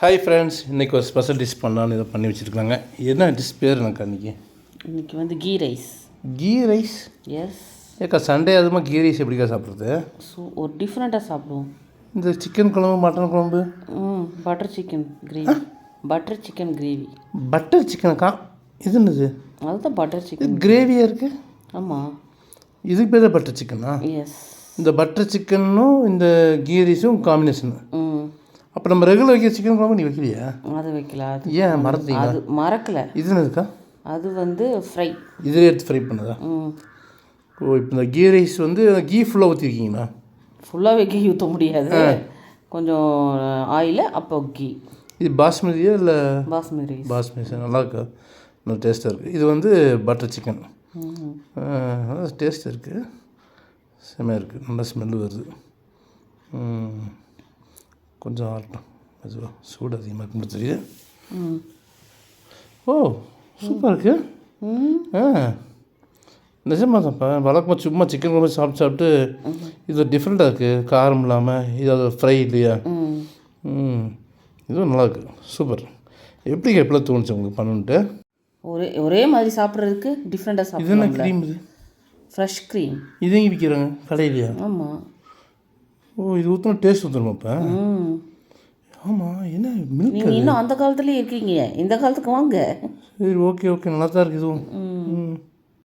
Hi friends இன்றைக்கி ஒரு special dish பண்ணலான்னு இதை பண்ணி வச்சுருக்காங்க. என்ன டிஷ் பேர் எனக்கு அன்றைக்கி இன்னைக்கு வந்து ghee rice. Ghee rice? Yes ஏக்கா சண்டே அதுமா கீ ரைஸ் எப்படிக்கா சாப்பிட்றது? ஸோ ஒரு டிஃப்ரெண்ட்டாக சாப்பிடுவோம். இந்த சிக்கன் குழம்பு மட்டன் குழம்பு? ம் butter chicken gravy butter chicken gravy butter சிக்கனுக்கா இது என்னது? அதுதான் பட்டர் சிக்கன் கிரேவியாக இருக்குது ஆமாம் இதுக்கு பேர் பட்டர் சிக்கனா எஸ் இந்த பட்டர் சிக்கனும் இந்த கீ ரைஸும் காம்பினேஷனு ம் அப்போ நம்ம ரெகுலர் வைக்கிற சிக்கன் குழம்பு நீ வைக்கலையா? அது வைக்கல அது ஏன் மறந்துட்டீங்க அது மறக்கல. இது என்னதுக்கா அது வந்து ஃப்ரை இதில் எடுத்து ஃப்ரை பண்ணதா? ம். ஓ இப்போ இந்த கீ ரைஸ் வந்து கீ ஃபுல்லாக ஊற்றிருக்கீங்களா ஃபுல்லாக வைக்க ஊற்ற முடியாது. கொஞ்சம் ஆயில் அப்போ கீ. இது பாஸ்மதியா இல்லை பாஸ்மதி ரைஸ் பாஸ்மதி நல்லா இருக்கா? நல்லா டேஸ்ட்டாக இருக்குது இது வந்து பட்டர் சிக்கன் டேஸ்ட் இருக்குது செம்மையாக இருக்குது நல்லா ஸ்மெல்லு வருது. ம். கொஞ்சம் ஆகட்டும் மெதுவாக சூடு அதிகமாக இருக்குன்னு தெரியுது ஓ சூப்பராக இருக்கு. ஆ. நிஜமாக தான்ப்பா வழக்கமாக சும்மா சிக்கன் குழம்பு சாப்பிட்டு சாப்பிட்டு இது டிஃப்ரெண்ட்டாக இருக்குது காரம் இல்லாமல் இது அது ஃப்ரை இல்லையா? ம். இதுவும் நல்லா இருக்கு. சூப்பர். எப்படி எப்படிலாம் தோணுச்சு உங்களுக்கு பண்ணணுன்ட்டு? ஒரே ஒரே மாதிரி சாப்பிட்றதுக்கு டிஃப்ரெண்ட்டாக இது என்ன க்ரீம் இது? ஃப்ரெஷ் க்ரீம் இது எங்கே விற்கிறாங்க. கடையிலையா? ஆமாம் ஓ இது ஊற்றினா டேஸ்ட் ஊற்றணுமா இப்போ? ஆமாம் என்ன மில்க் நீங்கள் இன்னும் அந்த காலத்துலேயே இருக்கீங்க. இந்த காலத்துக்கு வாங்க. சரி ஓகே ஓகே நல்லா தான் இருக்குது இதுவும்